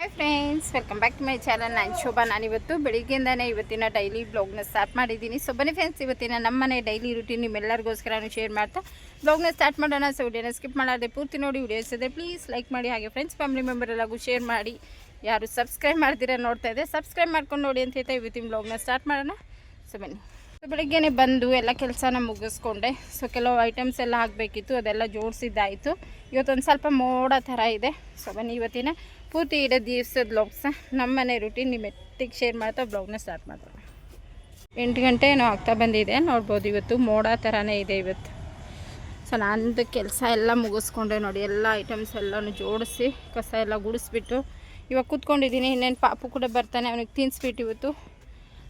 Hi friends welcome back to my channel ನಾನು ಶೋಭಾ. ನಾನು ಇವತ್ತು ಬೆಳಿಗ್ಗೆಯಿಂದನೇ ಇವತ್ತಿನ ಡೈಲಿ ಬ್ಲಾಗ್ನ ಸ್ಟಾರ್ಟ್ ಮಾಡಿದ್ದೀನಿ. ಸೊ ಬನ್ನಿ ಫ್ರೆಂಡ್ಸ್ ಇವತ್ತಿನ ನಮ್ಮನೆ ಡೈಲಿ ರೂಟೀನ್ ನಿಮ್ಮೆಲ್ಲರಿಗೋಸ್ಕರ ಶೇರ್ ಮಾಡ್ತಾ ಬ್ಲಾಗ್ನ ಸ್ಟಾರ್ಟ್ ಮಾಡೋಣ. ಸೊ ವಿಡಿಯೋನ ಸ್ಕಿಪ್ ಮಾಡಾದೆ ಪೂರ್ತಿ ನೋಡಿ ವಿಡಿಯೋಸ್ ಇದೆ ಪ್ಲೀಸ್ ಲೈಕ್ ಮಾಡಿ. ಹಾಗೆ ಫ್ರೆಂಡ್ಸ್ ಫ್ಯಾಮಿಲಿ ಮೆಂಬರ್ ಎಲ್ಲಾಗೂ ಶೇರ್ ಮಾಡಿ. ಯಾರು ಸಬ್ಸ್ಕ್ರೈಬ್ ಮಾಡ್ತೀರಾ ನೋಡ್ತಾ ಇದೆ ಸಬ್ಸ್ಕ್ರೈಬ್ ಮಾಡ್ಕೊಂಡು ನೋಡಿ ಅಂತ ಹೇಳ್ತಾ ಇವತ್ತಿನ ಬ್ಲಾಗ್ನ ಸ್ಟಾರ್ಟ್ ಮಾಡೋಣ. ಸೊ ಬನ್ನಿ. ಬೆಳಿಗ್ಗೆನೆ ಬಂದು ಎಲ್ಲ ಕೆಲಸನ ಮುಗಿಸ್ಕೊಂಡೆ. ಸೊ ಕೆಲವು ಐಟಮ್ಸ್ ಎಲ್ಲ ಹಾಕಬೇಕಿತ್ತು, ಅದೆಲ್ಲ ಜೋಡಿಸಿದ್ದಾಯಿತು. ಇವತ್ತೊಂದು ಸ್ವಲ್ಪ ಮೋಡ ಥರ ಇದೆ. ಸೊ ಬನ್ನಿ ಇವತ್ತಿನ ಪೂರ್ತಿ ಇಡ ದಿವಸದ ನಮ್ಮ ಮನೆ ರೂಟೀನ್ ನಿಮ್ಮ ಎತ್ತಿಗೆ ಶೇರ್ ಮಾಡ್ತಾ ಬ್ಲೌಗ್ನ ಸ್ಟಾರ್ಟ್ ಮಾಡ್ತಾರೆ ಎಂಟು ಗಂಟೆ ಏನೋ ಆಗ್ತಾ ಬಂದಿದೆ, ನೋಡ್ಬೋದು ಇವತ್ತು ಮೋಡ ಥರನೇ ಇದೆ ಇವತ್ತು. ಸೊ ನಂದು ಕೆಲಸ ಎಲ್ಲ ಮುಗಿಸ್ಕೊಂಡೆ ನೋಡಿ, ಎಲ್ಲ ಐಟಮ್ಸ್ ಎಲ್ಲನೂ ಜೋಡಿಸಿ, ಕಸ ಎಲ್ಲ ಗುಡಿಸ್ಬಿಟ್ಟು ಇವಾಗ ಕೂತ್ಕೊಂಡಿದ್ದೀನಿ. ಇನ್ನೇನು ಪಾಪು ಕೂಡ ಬರ್ತಾನೆ, ಅವನಿಗೆ ತಿನ್ನಿಸ್ಬಿಟ್ಟು ಇವತ್ತು.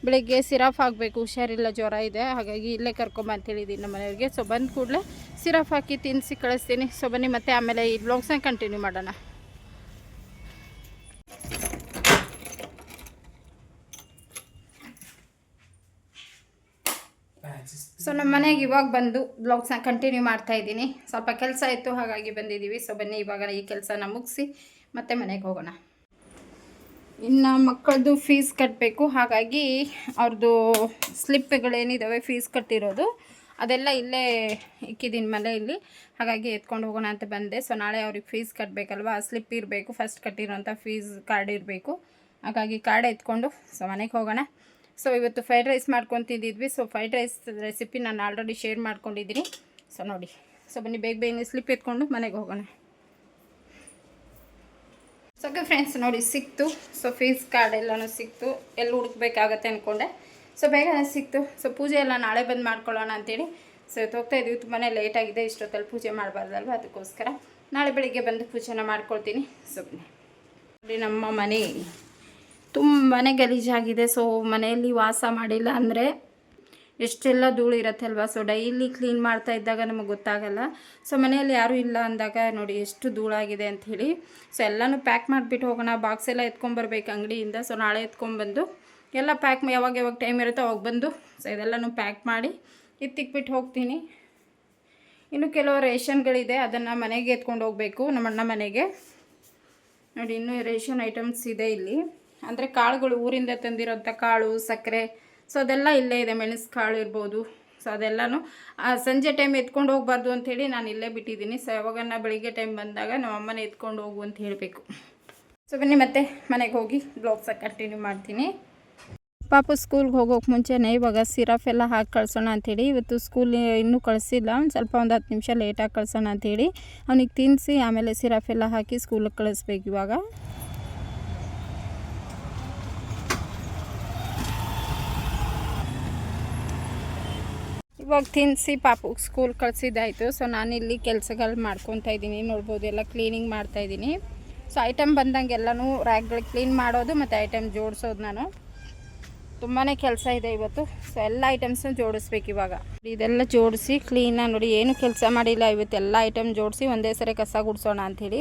ಬೆಳಿಗ್ಗೆ ಸಿರಾಫ್ ಆಗಬೇಕು ಹುಷಾರಿಲ್ಲ, ಜ್ವರ ಇದೆ. ಹಾಗಾಗಿ ಇಲ್ಲೇ ಕರ್ಕೊಂಬ ಅಂತ ಹೇಳಿದ್ದೀನಿ ನಮ್ಮ ಮನೆಯವ್ರಿಗೆ. ಸೊ ಬಂದ ಕೂಡಲೇ ಸಿರಾಫ್ ಹಾಕಿ ತಿನ್ನಿಸಿ ಕಳಿಸ್ತೀನಿ. ಸೊ ಬನ್ನಿ ಮತ್ತೆ ಆಮೇಲೆ ಈ ಬ್ಲಾಗ್ಸ್ನ ಕಂಟಿನ್ಯೂ ಮಾಡೋಣ. ಸೊ ನಮ್ಮ ಮನೆಗೆ ಇವಾಗ ಬಂದು ಬ್ಲಾಗ್ಸ್ನ ಕಂಟಿನ್ಯೂ ಮಾಡ್ತಾ ಇದ್ದೀನಿ. ಸ್ವಲ್ಪ ಕೆಲಸ ಇತ್ತು, ಹಾಗಾಗಿ ಬಂದಿದ್ದೀವಿ. ಸೊ ಬನ್ನಿ ಇವಾಗ ಈ ಕೆಲಸನ ಮುಗಿಸಿ ಮತ್ತೆ ಮನೆಗೆ ಹೋಗೋಣ. ಇನ್ನು ಮಕ್ಕಳದು ಫೀಸ್ ಕಟ್ಟಬೇಕು ಹಾಗಾಗಿ ಅವ್ರದ್ದು ಸ್ಲಿಪ್ಗಳೇನಿದ್ದಾವೆ ಫೀಸ್ ಕಟ್ಟಿರೋದು. ಅದೆಲ್ಲ ಇಲ್ಲೇ ಇಕ್ಕಿದ್ದೀನಿ ಮನೆಯಲ್ಲಿ ಹಾಗಾಗಿ ಎತ್ಕೊಂಡು ಹೋಗೋಣ ಅಂತ ಬಂದೆ. ಸೊ ನಾಳೆ ಅವ್ರಿಗೆ ಫೀಸ್ ಕಟ್ಟಬೇಕಲ್ವ ಸ್ಲಿಪ್ ಇರಬೇಕು ಫಸ್ಟ್ ಕಟ್ಟಿರೋಂಥ ಫೀಸ್ ಕಾರ್ಡ್ ಇರಬೇಕು. ಹಾಗಾಗಿ ಕಾರ್ಡ್ ಎತ್ಕೊಂಡು ಸೊ ಮನೆಗೆ ಹೋಗೋಣ. ಸೊ ಇವತ್ತು ಫ್ರೈಡ್ ರೈಸ್ ಮಾಡ್ಕೊತಿದ್ದಿದ್ವಿ ಸೊ ಫ್ರೈಡ್ ರೈಸ್ ರೆಸಿಪಿ ನಾನು ಆಲ್ರೆಡಿ ಶೇರ್ ಮಾಡ್ಕೊಂಡಿದ್ದೀನಿ. ಸೊ ನೋಡಿ. ಸೊ ಬನ್ನಿ, ಬೇಗ ಬೇಗ ಸ್ಲಿಪ್ ಎತ್ಕೊಂಡು ಮನೆಗೆ ಹೋಗೋಣ. ಸೊ ಫ್ರೆಂಡ್ಸ್ ನೋಡಿ ಸಿಕ್ತು. ಸೊ ಫೀಸ್ ಕಾರ್ಡ್ ಎಲ್ಲನೂ ಸಿಕ್ತು. ಎಲ್ಲಿ ಹುಡುಕ್ಬೇಕಾಗತ್ತೆ ಅಂದ್ಕೊಂಡೆ ಸೊ ಬೇಗನೆ ಸಿಕ್ತು. ಸೊ ಪೂಜೆ ಎಲ್ಲ ನಾಳೆ ಬಂದು ಮಾಡ್ಕೊಳ್ಳೋಣ ಅಂತೇಳಿ. ಸೊ ಇವತ್ತು ಹೋಗ್ತಾ ಇದ್ದೀವಿ ತುಂಬಾ ಲೇಟಾಗಿದೆ ಇಷ್ಟೊತ್ತಲ್ಲಿ ಪೂಜೆ ಮಾಡಬಾರ್ದಲ್ವ? ಅದಕ್ಕೋಸ್ಕರ ನಾಳೆ ಬೆಳಿಗ್ಗೆ ಬಂದು ಪೂಜೆನ ಮಾಡ್ಕೊಳ್ತೀನಿ. ಸೊ ಬನ್ನಿ. ನೋಡಿ ನಮ್ಮ ಮನೆ. ತುಂಬಾ ಗಲೀಜಾಗಿದೆ. ಸೊ ಮನೆಯಲ್ಲಿ ವಾಸ ಮಾಡಿಲ್ಲ ಅಂದರೆ ಎಷ್ಟೆಲ್ಲ ಧೂಳು ಇರುತ್ತೆ ಅಲ್ವಾ ಸೊ ಡೈಲಿ ಕ್ಲೀನ್ ಮಾಡ್ತಾ ಇದ್ದಾಗ ನಮಗೆ ಗೊತ್ತಾಗಲ್ಲ. ಸೊ ಮನೆಯಲ್ಲಿ ಯಾರೂ ಇಲ್ಲ ಅಂದಾಗ ನೋಡಿ ಎಷ್ಟು ಧೂಳಾಗಿದೆ ಅಂಥೇಳಿ ಸೊ ಎಲ್ಲನೂ ಪ್ಯಾಕ್ ಮಾಡಿಬಿಟ್ಟು ಹೋಗೋಣ. ಬಾಕ್ಸ್ ಎಲ್ಲ ಎತ್ಕೊಂಬರ್ಬೇಕು ಅಂಗಡಿಯಿಂದ. ಸೊ ನಾಳೆ ಎತ್ಕೊಂಡ್ಬಂದು ಎಲ್ಲ ಪ್ಯಾಕ್ ಯಾವಾಗ ಯಾವಾಗ ಟೈಮ್ ಇರುತ್ತೋ ಅವಾಗ ಬಂದು ಸೊ ಇದೆಲ್ಲನೂ ಪ್ಯಾಕ್ ಮಾಡಿ ಇತ್ತಿಕ್ಬಿಟ್ಟು ಹೋಗ್ತೀನಿ. ಇನ್ನು ಕೆಲವು ರೇಷನ್ಗಳಿದೆ ಅದನ್ನು ಮನೆಗೆ ಎತ್ಕೊಂಡು ಹೋಗಬೇಕು ನಮ್ಮಣ್ಣ ಮನೆಗೆ. ನೋಡಿ, ಇನ್ನೂ ರೇಷನ್ ಐಟಮ್ಸ್ ಇದೆ ಇಲ್ಲಿ. ಅಂದರೆ ಕಾಳುಗಳು ಊರಿಂದ ತಂದಿರೋಂಥ ಕಾಳು, ಸಕ್ಕರೆ ಸೊ ಅದೆಲ್ಲ ಇಲ್ಲೇ ಇದೆ ಮೆಣಸು ಇರ್ಬೋದು. ಸೊ ಅದೆಲ್ಲನೂ ಸಂಜೆ ಟೈಮ್ ಎತ್ಕೊಂಡು ಹೋಗ್ಬಾರ್ದು ಅಂಥೇಳಿ ನಾನು ಇಲ್ಲೇ ಬಿಟ್ಟಿದ್ದೀನಿ. ಸೊ ಯಾವಾಗನ್ನ ಬೆಳಿಗ್ಗೆ ಟೈಮ್ ಬಂದಾಗ ನಮ್ಮ ಅಮ್ಮನೇ ಎತ್ಕೊಂಡು ಹೋಗು ಅಂತ ಹೇಳಬೇಕು. ಸೊ ಬನ್ನಿ ಮತ್ತೆ ಮನೆಗೆ ಹೋಗಿ ಬ್ಲಾಗ್ಸ ಕಂಟಿನ್ಯೂ ಮಾಡ್ತೀನಿ. ಪಾಪು ಸ್ಕೂಲ್ಗೆ ಹೋಗೋಕೆ ಮುಂಚೆನೇ ಇವಾಗ ಸಿರಫ್ ಎಲ್ಲ ಹಾಕಿ ಕಳ್ಸೋಣ ಅಂಥೇಳಿ ಇವತ್ತು ಸ್ಕೂಲ್ ಇನ್ನೂ ಕಳಿಸಿಲ್ಲ. ಒಂದು ಸ್ವಲ್ಪ ಒಂದು ಹತ್ತು ನಿಮಿಷ ಲೇಟಾಗಿ ಕಳ್ಸೋಣ ಅಂಥೇಳಿ ಅವನಿಗೆ ತಿನ್ನಿಸಿ ಆಮೇಲೆ ಸಿರಫ್ ಎಲ್ಲ ಹಾಕಿ ಸ್ಕೂಲಿಗೆ ಕಳಿಸ್ಬೇಕು ಇವಾಗ. ಇವಾಗ ತಿನ್ನಿಸಿ ಪಾಪು ಸ್ಕೂಲ್ ಕಳಿಸಿದ್ದಾಯಿತು ಸೊ ನಾನಿಲ್ಲಿ ಕೆಲಸಗಳು ಮಾಡ್ಕೊತಾ ಇದ್ದೀನಿ. ನೋಡ್ಬೋದು, ಎಲ್ಲ ಕ್ಲೀನಿಂಗ್ ಮಾಡ್ತಾ ಇದ್ದೀನಿ. ಸೊ ಐಟಮ್ ಬಂದಂಗೆ ಎಲ್ಲನೂ ರ್ಯಾಕ್ಗಳು ಕ್ಲೀನ್ ಮಾಡೋದು ಮತ್ತು ಐಟಮ್ ಜೋಡಿಸೋದು ನಾನು. ತುಂಬಾ ಕೆಲಸ ಇದೆ ಇವತ್ತು. ಸೊ ಎಲ್ಲ ಐಟಮ್ಸ್ನ ಜೋಡಿಸ್ಬೇಕು ಇವಾಗ. ಇದೆಲ್ಲ ಜೋಡಿಸಿ ಕ್ಲೀನಾಗಿ ನೋಡಿ, ಏನು ಕೆಲಸ ಮಾಡಿಲ್ಲ. ಇವತ್ತು ಎಲ್ಲ ಐಟಮ್ ಜೋಡಿಸಿ ಒಂದೇ ಸರಿ ಕಸ ಗುಡಿಸೋಣ ಅಂಥೇಳಿ.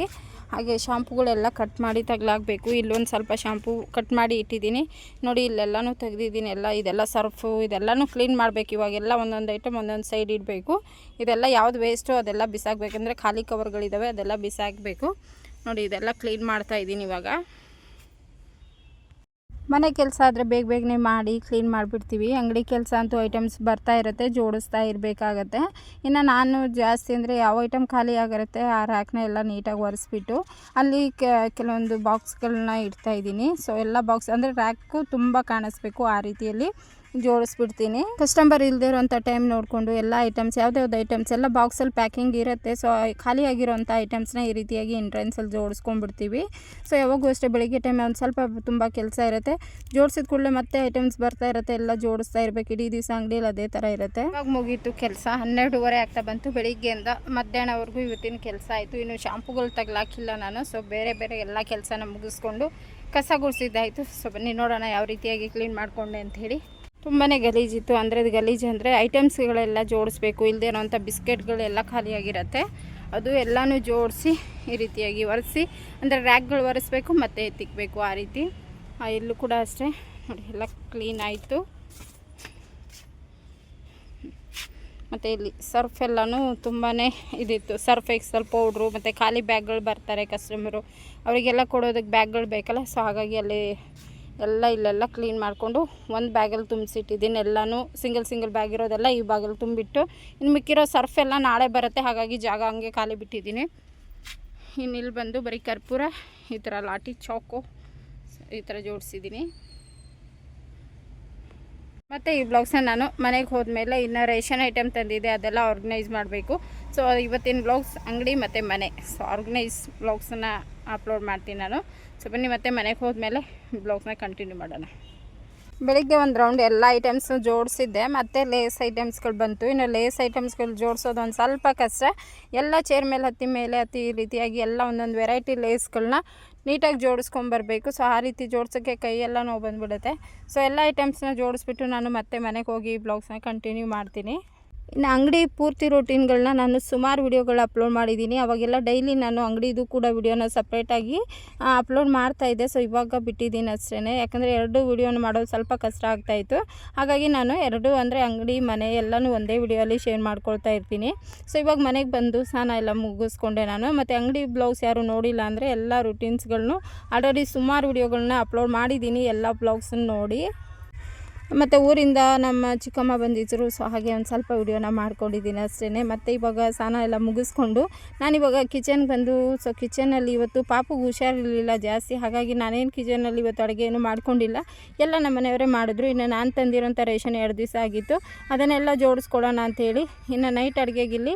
ಹಾಗೆ ಶಾಂಪುಗಳೆಲ್ಲ ಕಟ್ ಮಾಡಿ ತಗಲಾಗಬೇಕು ಇಲ್ಲೊಂದು ಸ್ವಲ್ಪ ಶಾಂಪು ಕಟ್ ಮಾಡಿ ಇಟ್ಟಿದ್ದೀನಿ. ನೋಡಿ, ಇಲ್ಲೆಲ್ಲನೂ ತೆಗ್ದಿದ್ದೀನಿ. ಎಲ್ಲ, ಇದೆಲ್ಲ ಸರ್ಫು ಇದೆಲ್ಲನೂ ಕ್ಲೀನ್ ಮಾಡಬೇಕು. ಇವಾಗೆಲ್ಲ ಒಂದೊಂದು ಐಟಮ್ ಒಂದೊಂದು ಸೈಡ್ ಇಡಬೇಕು. ಇದೆಲ್ಲ ಯಾವ್ದು ವೇಸ್ಟು ಅದೆಲ್ಲ ಬಿಸಾಕಬೇಕಂದ್ರೆ ಖಾಲಿ ಕವರ್ಗಳಿದ್ದಾವೆ ಅದೆಲ್ಲ ಬಿಸಾಕಬೇಕು. ನೋಡಿ, ಇದೆಲ್ಲ ಕ್ಲೀನ್ ಮಾಡ್ತಾ ಇದ್ದೀನಿ ಇವಾಗ. ಮನೆ ಕೆಲಸ ಆದರೆ ಬೇಗ ಬೇಗನೆ ಮಾಡಿ ಕ್ಲೀನ್ ಮಾಡಿಬಿಡ್ತೀವಿ. ಅಂಗಡಿ ಕೆಲಸ ಅಂತೂ ಐಟಮ್ಸ್ ಬರ್ತಾ ಇರುತ್ತೆ, ಜೋಡಿಸ್ತಾ ಇರಬೇಕಾಗತ್ತೆ. ಇನ್ನು ನಾನು ಜಾಸ್ತಿ ಅಂದರೆ ಯಾವ ಐಟಮ್ ಖಾಲಿ ಆಗಿರುತ್ತೆ ಆ ರ್ಯಾಕ್ನ ಎಲ್ಲ ನೀಟಾಗಿ ಒರೆಸ್ಬಿಟ್ಟು ಅಲ್ಲಿ ಕೆಲವೊಂದು ಬಾಕ್ಸ್ಗಳನ್ನ ಇಡ್ತಾ ಇದ್ದೀನಿ. ಸೊ ಎಲ್ಲ ಬಾಕ್ಸ್ ಅಂದರೆ ರ್ಯಾಕು ತುಂಬ ಕಾಣಿಸ್ಬೇಕು ಆ ರೀತಿಯಲ್ಲಿ. ಜೋಡಿಸ್ಬಿಡ್ತೀನಿ. ಕಸ್ಟಮರ್ ಇಲ್ಲದೆ ಇರೋಂಥ ಟೈಮ್ ನೋಡಿಕೊಂಡು ಎಲ್ಲ ಐಟಮ್ಸ್ ಯಾವ್ದ್ಯಾವ್ದು ಐಟಮ್ಸ್ ಎಲ್ಲ ಬಾಕ್ಸಲ್ಲಿ ಪ್ಯಾಕಿಂಗ್ ಇರುತ್ತೆ. ಸೊ ಖಾಲಿ ಆಗಿರೋಂಥ ಐಟಮ್ಸ್ನ ಈ ರೀತಿಯಾಗಿ ಎಂಟ್ರೆನ್ಸಲ್ಲಿ ಜೋಡಿಸ್ಕೊಂಡ್ಬಿಡ್ತೀವಿ. ಸೊ ಯಾವಾಗೂ ಅಷ್ಟೇ ಬೆಳಿಗ್ಗೆ ಟೈಮ್ ಒಂದು ಸ್ವಲ್ಪ ತುಂಬ ಕೆಲಸ ಇರುತ್ತೆ. ಜೋಡಿಸಿದ ಕೂಡಲೇ ಮತ್ತೆ ಐಟಮ್ಸ್ ಬರ್ತಾ ಇರುತ್ತೆ, ಎಲ್ಲ ಜೋಡಿಸ್ತಾ ಇರಬೇಕು. ಇಡೀ ದಿವಸ ಅಂಗಡಿಯಲ್ಲಿ ಅದೇ ಥರ ಇರುತ್ತೆ. ಇವಾಗ ಮುಗೀತು ಕೆಲಸ. ಹನ್ನೆರಡೂವರೆ ಆಗ್ತಾ ಬಂತು. ಬೆಳಿಗ್ಗೆಯಿಂದ ಮಧ್ಯಾಹ್ನವರೆಗೂ ಇವತ್ತಿನ ಕೆಲಸ ಆಯಿತು. ಇನ್ನು ಶಾಂಪುಗಳು ತಗಲಾಕಿಲ್ಲ ನಾನು. ಸೊ ಬೇರೆ ಬೇರೆ ಎಲ್ಲ ಕೆಲಸನ ಮುಗಿಸ್ಕೊಂಡು ಕಸ ಗುಡಿಸಿದ್ದಾಯಿತು. ಸೊ ಬನ್ನಿ ನೋಡೋಣ ಯಾವ ರೀತಿಯಾಗಿ ಕ್ಲೀನ್ ಮಾಡಿಕೊಂಡೆ ಅಂಥೇಳಿ ತುಂಬಾ ಗಲೀಜಿತ್ತು ಅಂದರೆ ಅದು ಗಲೀಜು ಅಂದರೆ ಐಟಮ್ಸ್ಗಳೆಲ್ಲ ಜೋಡಿಸ್ಬೇಕು. ಇಲ್ಲದೆ ಇರೋವಂಥ ಬಿಸ್ಕೆಟ್ಗಳೆಲ್ಲ ಖಾಲಿಯಾಗಿರುತ್ತೆ. ಅದು ಎಲ್ಲನೂ ಜೋಡಿಸಿ ಈ ರೀತಿಯಾಗಿ ಒರೆಸಿ, ಅಂದರೆ ರ್ಯಾಕ್ಗಳು ಒರೆಸ್ಬೇಕು ಮತ್ತು ಎತ್ತಿಕ್ಬೇಕು ಆ ರೀತಿ. ಇಲ್ಲೂ ಕೂಡ ಅಷ್ಟೇ. ನೋಡಿ, ಎಲ್ಲ ಕ್ಲೀನ್ ಆಯಿತು. ಮತ್ತು ಇಲ್ಲಿ ಸರ್ಫ್ ಎಲ್ಲನೂ ತುಂಬಾ ಇದಿತ್ತು. ಸರ್ಫ್ ಎಕ್ಸಲ್ ಪೌಡ್ರು ಮತ್ತು ಖಾಲಿ ಬ್ಯಾಗ್ಗಳು ಬರ್ತಾರೆ ಕಸ್ಟಮರು ಅವರಿಗೆಲ್ಲ ಕೊಡೋದಕ್ಕೆ ಬ್ಯಾಗ್ಗಳು ಬೇಕಲ್ಲ. ಸೊ ಹಾಗಾಗಿ ಅಲ್ಲಿ ಎಲ್ಲ ಇಲ್ಲೆಲ್ಲ ಕ್ಲೀನ್ ಮಾಡಿಕೊಂಡು ಒಂದು ಬ್ಯಾಗಲ್ಲಿ ತುಂಬಿಸಿಟ್ಟಿದ್ದೀನಿ. ಎಲ್ಲನೂ ಸಿಂಗಲ್ ಸಿಂಗಲ್ ಬ್ಯಾಗ್ ಇರೋದೆಲ್ಲ ಈ ಬ್ಯಾಗಲ್ಲಿ ತುಂಬಿಟ್ಟು ಇನ್ನು ಮಿಕ್ಕಿರೋ ಸರ್ಫ್ ಎಲ್ಲ ನಾಳೆ ಬರುತ್ತೆ, ಹಾಗಾಗಿ ಜಾಗ ಹಂಗೆ ಖಾಲಿ ಬಿಟ್ಟಿದ್ದೀನಿ. ಇನ್ನು ಇಲ್ಲಿ ಬಂದು ಬರೀ ಕರ್ಪೂರ, ಈ ಥರ ಲಾಟಿ ಚಾಕು, ಈ ಥರ ಜೋಡಿಸಿದ್ದೀನಿ. ಮತ್ತು ಈ ಬ್ಲೌಸನ್ನ ನಾನು ಮನೆಗೆ ಹೋದ್ಮೇಲೆ ಇನ್ನು ರೇಷನ್ ಐಟಮ್ ತಂದಿದೆ ಅದೆಲ್ಲ ಆರ್ಗನೈಸ್ ಮಾಡಬೇಕು. ಸೊ ಇವತ್ತಿನ ಬ್ಲಾಗ್ಸ್ ಅಂಗಡಿ ಮತ್ತು ಮನೆ. ಸೊ ಆರ್ಗನೈಸ್ ಬ್ಲಾಗ್ಸನ್ನ ಅಪ್ಲೋಡ್ ಮಾಡ್ತೀನಿ ನಾನು. ಸೊ ಬನ್ನಿ ಮತ್ತೆ ಮನೆಗೆ ಹೋದ್ಮೇಲೆ ಬ್ಲಾಗ್ಸ್ನ ಕಂಟಿನ್ಯೂ ಮಾಡೋಣ. ಬೆಳಿಗ್ಗೆ ಒಂದು ರೌಂಡ್ ಎಲ್ಲ ಐಟಮ್ಸ್ನು ಜೋಡಿಸಿದ್ದೆ. ಮತ್ತು ಲೇಸ್ ಐಟಮ್ಸ್ಗಳು ಬಂತು. ಇನ್ನು ಲೇಸ್ ಐಟಮ್ಸ್ಗಳು ಜೋಡಿಸೋದು ಒಂದು ಸ್ವಲ್ಪ ಕಷ್ಟ. ಎಲ್ಲ ಚೇರ್ ಮೇಲೆ, ಹತ್ತಿ ಮೇಲೆ, ಹತ್ತಿ ಈ ರೀತಿಯಾಗಿ ಎಲ್ಲ ಒಂದೊಂದು ವೆರೈಟಿ ಲೇಸ್ಗಳನ್ನ ನೀಟಾಗಿ ಜೋಡಿಸ್ಕೊಂಬರ್ಬೇಕು ಸೊ ಆ ರೀತಿ ಜೋಡ್ಸೋಕ್ಕೆ ಕೈಯೆಲ್ಲ ನೋವು ಬಂದುಬಿಡುತ್ತೆ. ಸೊ ಎಲ್ಲ ಐಟಮ್ಸ್ನ ಜೋಡಿಸ್ಬಿಟ್ಟು ನಾನು ಮತ್ತೆ ಮನೆಗೆ ಹೋಗಿ ಬ್ಲಾಗ್ಸ್ನ ಕಂಟಿನ್ಯೂ ಮಾಡ್ತೀನಿ. ಇನ್ನು ಅಂಗಡಿ ಪೂರ್ತಿ ರೂಟೀನ್ಗಳನ್ನ ನಾನು ಸುಮಾರು ವಿಡಿಯೋಗಳು ಅಪ್ಲೋಡ್ ಮಾಡಿದ್ದೀನಿ. ಅವಾಗೆಲ್ಲ ಡೈಲಿ ನಾನು ಅಂಗಡಿದು ಕೂಡ ವಿಡಿಯೋನ ಸಪ್ರೇಟಾಗಿ ಅಪ್ಲೋಡ್ ಮಾಡ್ತಾಯಿದ್ದೆ ಸೊ ಇವಾಗ ಬಿಟ್ಟಿದ್ದೀನಿ ಅಷ್ಟೇ ಯಾಕಂದರೆ ಎರಡು ವಿಡಿಯೋನ ಮಾಡೋದು ಸ್ವಲ್ಪ ಕಷ್ಟ ಆಗ್ತಾಯಿತ್ತು ಹಾಗಾಗಿ ನಾನು ಎರಡು ಅಂದರೆ ಅಂಗಡಿ, ಮನೆ ಎಲ್ಲನೂ ಒಂದೇ ವಿಡಿಯೋಲಿ ಶೇರ್ ಮಾಡ್ಕೊಳ್ತಾ ಇರ್ತೀನಿ. ಸೊ ಇವಾಗ ಮನೆಗೆ ಬಂದು ಸ್ನಾನ ಎಲ್ಲ ಮುಗಿಸ್ಕೊಂಡೆ ನಾನು. ಮತ್ತು ಅಂಗಡಿ ಬ್ಲೌಸ್ ಯಾರು ನೋಡಿಲ್ಲ ಅಂದರೆ ಎಲ್ಲ ರುಟೀನ್ಸ್ಗಳನ್ನೂ ಆಲ್ರೆಡಿ ಸುಮಾರು ವಿಡಿಯೋಗಳನ್ನ ಅಪ್ಲೋಡ್ ಮಾಡಿದ್ದೀನಿ. ಎಲ್ಲ ಬ್ಲಾಗ್ಸನ್ನು ನೋಡಿ. ಮತ್ತು ಊರಿಂದ ನಮ್ಮ ಚಿಕ್ಕಮ್ಮ ಬಂದಿದ್ದರು ಸೊ ಹಾಗೆ ಒಂದು ಸ್ವಲ್ಪ ವಿಡಿಯೋನ ಮಾಡ್ಕೊಂಡಿದ್ದೀನಿ ಅಷ್ಟೇ ಮತ್ತು ಇವಾಗ ಸ್ನಾನ ಎಲ್ಲ ಮುಗಿಸ್ಕೊಂಡು ನಾನಿವಾಗ ಕಿಚನ್ಗೆ ಬಂದು ಸೊ ಕಿಚನಲ್ಲಿ ಇವತ್ತು ಪಾಪುಗೆ ಹುಷಾರಿರಲಿಲ್ಲ ಜಾಸ್ತಿ. ಹಾಗಾಗಿ ನಾನೇನು ಕಿಚನಲ್ಲಿ ಇವತ್ತು ಅಡುಗೆ ಏನು ಮಾಡ್ಕೊಂಡಿಲ್ಲ. ಎಲ್ಲ ನಮ್ಮ ಮನೆಯವರೇ ಮಾಡಿದ್ರು. ಇನ್ನು ನಾನು ತಂದಿರೋಂಥ ರೇಷನ್ ಎರಡು ದಿವಸ ಆಗಿತ್ತು. ಅದನ್ನೆಲ್ಲ ಜೋಡಿಸ್ಕೊಡೋಣ ಅಂಥೇಳಿ ಇನ್ನು ನೈಟ್ ಅಡುಗೆಗಿಲ್ಲಿ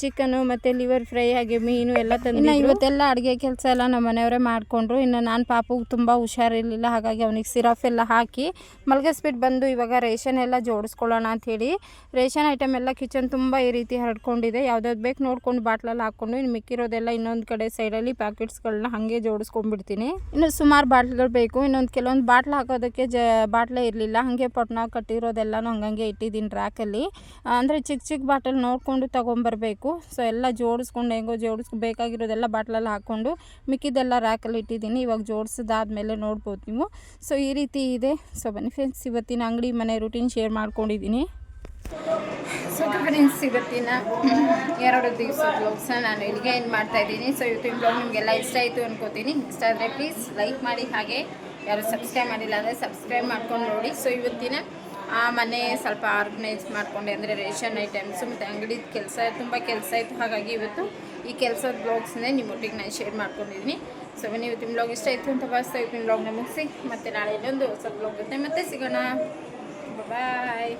ಚಿಕನು ಮತ್ತು ಲಿವರ್ ಫ್ರೈ ಹಾಗೆ ಮೀನು ಎಲ್ಲ ತಂದು ಇವತ್ತೆಲ್ಲ ಅಡುಗೆ ಕೆಲಸ ಎಲ್ಲ ನಮ್ಮ ಮನೆಯವರೇ ಮಾಡಿಕೊಂಡ್ರು. ಇನ್ನು ನಾನು ಪಾಪುಗೆ ತುಂಬ ಹುಷಾರಿರಲಿಲ್ಲ. ಹಾಗಾಗಿ ಅವನಿಗೆ ಸಿರಫ್ ಎಲ್ಲ ಹಾಕಿ ಮಲಗಿಸ್ಬಿಟ್ಟು ಬಂದು ಇವಾಗ ರೇಷನ್ ಎಲ್ಲ ಜೋಡಿಸ್ಕೊಳ್ಳೋಣ ಅಂಥೇಳಿ ರೇಷನ್ ಐಟಮ್ ಎಲ್ಲ ಕಿಚನ್ ತುಂಬ ಈ ರೀತಿ ಹರಡ್ಕೊಂಡಿದೆ. ಯಾವುದಾದ್ರು ಬೇಕು ನೋಡ್ಕೊಂಡು ಬಾಟ್ಲಲ್ಲಿ ಹಾಕ್ಕೊಂಡು ಇನ್ನು ಮಿಕ್ಕಿರೋದೆಲ್ಲ ಇನ್ನೊಂದು ಕಡೆ ಸೈಡಲ್ಲಿ ಪ್ಯಾಕೆಟ್ಸ್ಗಳನ್ನ ಹಾಗೆ ಜೋಡಿಸ್ಕೊಂಡ್ಬಿಡ್ತೀನಿ. ಇನ್ನು ಸುಮಾರು ಬಾಟ್ಲ್ಗಳು ಬೇಕು. ಇನ್ನೊಂದು ಕೆಲವೊಂದು ಬಾಟ್ಲ್ ಹಾಕೋದಕ್ಕೆ ಜ ಬಾಟ್ಲೆ ಇರಲಿಲ್ಲ. ಹಾಗೆ ಪೊಟ್ನ ಕಟ್ಟಿರೋದೆಲ್ಲನೂ ಹಂಗಂಗೆ ಇಟ್ಟಿದ್ದೀನಿ ರ್ಯಾಕಲ್ಲಿ. ಅಂದರೆ ಚಿಕ್ಕ ಚಿಕ್ಕ ಬಾಟಲ್ ನೋಡಿಕೊಂಡು ತೊಗೊಂಬರ್ಬೇಕು. ಸೊ, ಎಲ್ಲ ಜೋಡಿಸ್ಕೊಂಡು ಹೆಂಗೋ ಜೋಡಿಸ್ ಬೇಕಾಗಿರೋದೆಲ್ಲ ಬಾಟ್ಲಲ್ಲಿ ಹಾಕ್ಕೊಂಡು ಮಿಕ್ಕಿದೆಲ್ಲ ರ್ಯಾಕಲ್ಲಿ ಇಟ್ಟಿದ್ದೀನಿ. ಇವಾಗ ಜೋಡಿಸಿದಾದ್ಮೇಲೆ ನೋಡ್ಬೋದು ನೀವು. ಸೊ, ಈ ರೀತಿ ಇದೆ. ಸೊ, ಬನ್ನಿ ಫ್ರೆಂಡ್ಸ್ ಇವತ್ತಿನ ಅಂಗಡಿ ಮನೆ ರೂಟೀನ್ ಶೇರ್ ಮಾಡ್ಕೊಂಡಿದ್ದೀನಿ. ಸೊ ಫ್ರೆಂಡ್ಸ್ ಇವತ್ತಿನ ಎರಡು ದಿವಸ ಬ್ಲಾಗ್ಸ್ನ ನಾನು ಇಲ್ಲಿಗೆ ಏನು ಮಾಡ್ತಾ ಇದ್ದೀನಿ. ಸೊ ಇವತ್ತಿನ ಬ್ಲಾಗ್ ನಿಮಗೆಲ್ಲ ಇಷ್ಟ ಆಯಿತು ಅನ್ಕೋತೀನಿ. ಇಷ್ಟ ಆದರೆ ಪ್ಲೀಸ್ ಲೈಕ್ ಮಾಡಿ, ಹಾಗೆ ಯಾರು ಸಬ್ಸ್ಕ್ರೈಬ್ ಮಾಡಿಲ್ಲ ಅಂದರೆ ಸಬ್ಸ್ಕ್ರೈಬ್ ಮಾಡ್ಕೊಂಡು ನೋಡಿ. ಸೊ ಇವತ್ತಿನ, ಆ, ಮನೆ ಸ್ವಲ್ಪ ಆರ್ಗನೈಸ್ ಮಾಡಿಕೊಂಡೆ ಅಂದರೆ ರೇಷನ್ ಐಟಮ್ಸು ಮತ್ತು ಅಂಗಡಿದ ಕೆಲಸ, ತುಂಬ ಕೆಲಸ ಇತ್ತು. ಹಾಗಾಗಿ ಇವತ್ತು ಈ ಕೆಲಸದ ಬ್ಲಾಗ್ಸ್ನೇ ನಿಮ್ಮೊಟ್ಟಿಗೆ ನಾನು ಶೇರ್ ಮಾಡ್ಕೊಂಡಿದ್ದೀನಿ. ಸೊ ಬನ್ನಿ ಇವತ್ತಿನ ಬ್ಲಾಗ್ ಇಷ್ಟ ಆಯಿತು ಅಂತ ಭಾವಿಸ್ತಾ ಇವತ್ತಿನ ಬ್ಲಾಗ್ನ ಮುಗಿಸಿ ಮತ್ತೆ ನಾಳೆ ಇನ್ನೊಂದು ಹೊಸ ಬ್ಲಾಗ್ ಜೊತೆ ಮತ್ತೆ ಸಿಗೋಣ. ಬಾಯ್